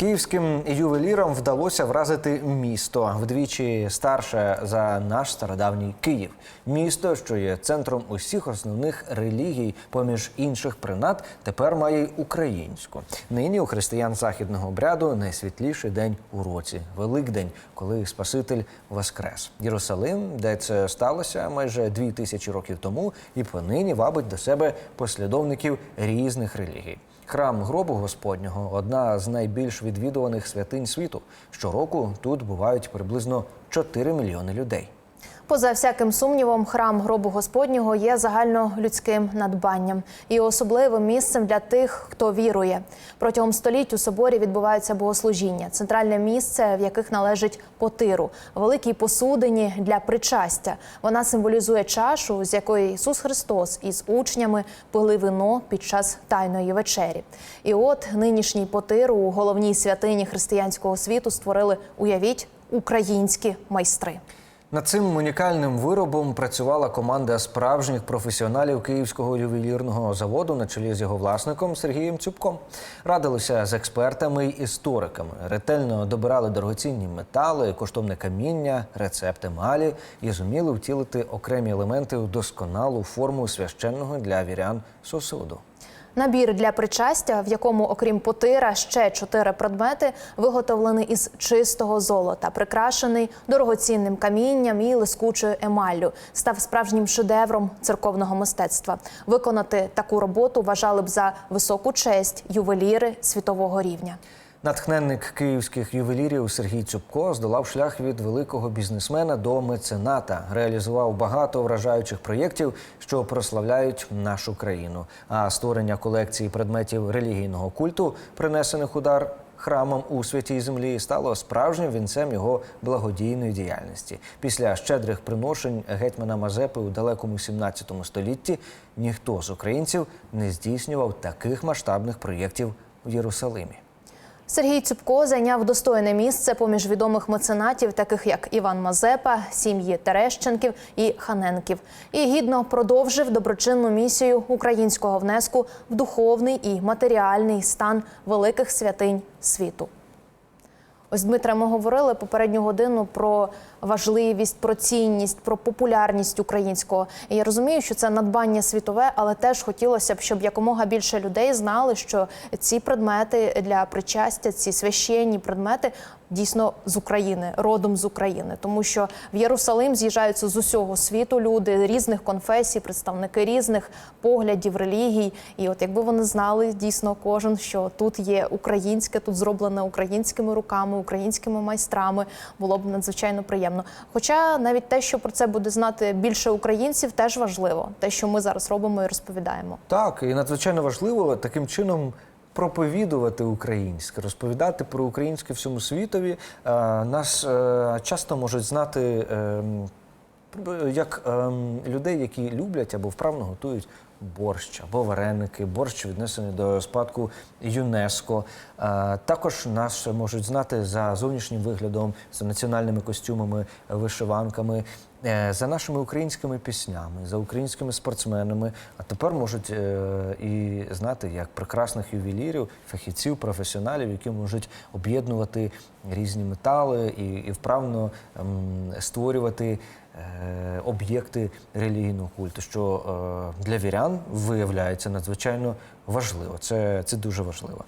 Київським ювелірам вдалося вразити місто вдвічі старше за наш стародавній Київ. Місто, що є центром усіх основних релігій, поміж інших принад, тепер має й українську. Нині у християн західного обряду найсвітліший день у році Великдень, коли Спаситель воскрес. Єрусалим, де це сталося майже дві тисячі років тому, і понині вабить до себе послідовників різних релігій. Храм гробу Господнього одна з найбільш відвідуваних святинь світу. Щороку тут бувають приблизно 4 мільйони людей. Поза всяким сумнівом, храм гробу Господнього є загальнолюдським надбанням і особливим місцем для тих, хто вірує. Протягом століть у соборі відбуваються богослужіння, центральне місце, в яких належить потиру, великій посудині для причастя. Вона символізує чашу, з якої Ісус Христос із учнями пили вино під час тайної вечері. І от нинішній потиру у головній святині християнського світу створили, уявіть, українські майстри. Над цим унікальним виробом працювала команда справжніх професіоналів Київського ювелірного заводу на чолі з його власником Сергієм Цюбком. Радилися з експертами й істориками, ретельно добирали дорогоцінні метали, коштовне каміння, рецепти емалі і зуміли втілити окремі елементи у досконалу форму священного для вірян сосуду. Набір для причастя, в якому, окрім потира, ще чотири предмети, виготовлений із чистого золота, прикрашений дорогоцінним камінням і лискучою емаллю, став справжнім шедевром церковного мистецтва. Виконати таку роботу вважали б за високу честь ювеліри світового рівня. Натхненник київських ювелірів Сергій Цюбко здолав шлях від великого бізнесмена до мецената, реалізував багато вражаючих проєктів, що прославляють нашу країну. А створення колекції предметів релігійного культу, принесених удар храмам у святій землі, стало справжнім вінцем його благодійної діяльності. Після щедрих приношень гетьмана Мазепи у далекому 17 столітті ніхто з українців не здійснював таких масштабних проєктів в Єрусалимі. Сергій Цюбко зайняв достойне місце поміж відомих меценатів, таких як Іван Мазепа, сім'ї Терещенків і Ханенків, і гідно продовжив доброчинну місію українського внеску в духовний і матеріальний стан великих святинь світу. Ось Дмитре, ми говорили попередню годину про важливість, про цінність, про популярність українського. І я розумію, що це надбання світове, але теж хотілося б, щоб якомога більше людей знали, що ці предмети для причастя, ці священні предмети дійсно з України, родом з України, тому що в Єрусалим з'їжджаються з усього світу люди різних конфесій, представники різних поглядів, релігій. І от якби вони знали дійсно кожен, що тут є українське, тут зроблене українськими руками, українськими майстрами, було б надзвичайно приємно. Хоча навіть те, що про це буде знати більше українців, теж важливо. Те, що ми зараз робимо і розповідаємо. Так, і надзвичайно важливо таким чином проповідувати українське, розповідати про українське всьому світові. Е, Нас е, часто можуть знати ем, як ем, людей, які люблять або вправно готують борщ або вареники, борщ віднесений до спадку ЮНЕСКО. Е, Також нас можуть знати за зовнішнім виглядом, за національними костюмами, вишиванками, е, за нашими українськими піснями, за українськими спортсменами. А тепер можуть е, і знати як прекрасних ювелірів, фахівців, професіоналів, які можуть об'єднувати різні метали і, і вправно ем, створювати об'єкти релігійного культу, що е, для вірян виявляється надзвичайно важливо. Це, це дуже важливо.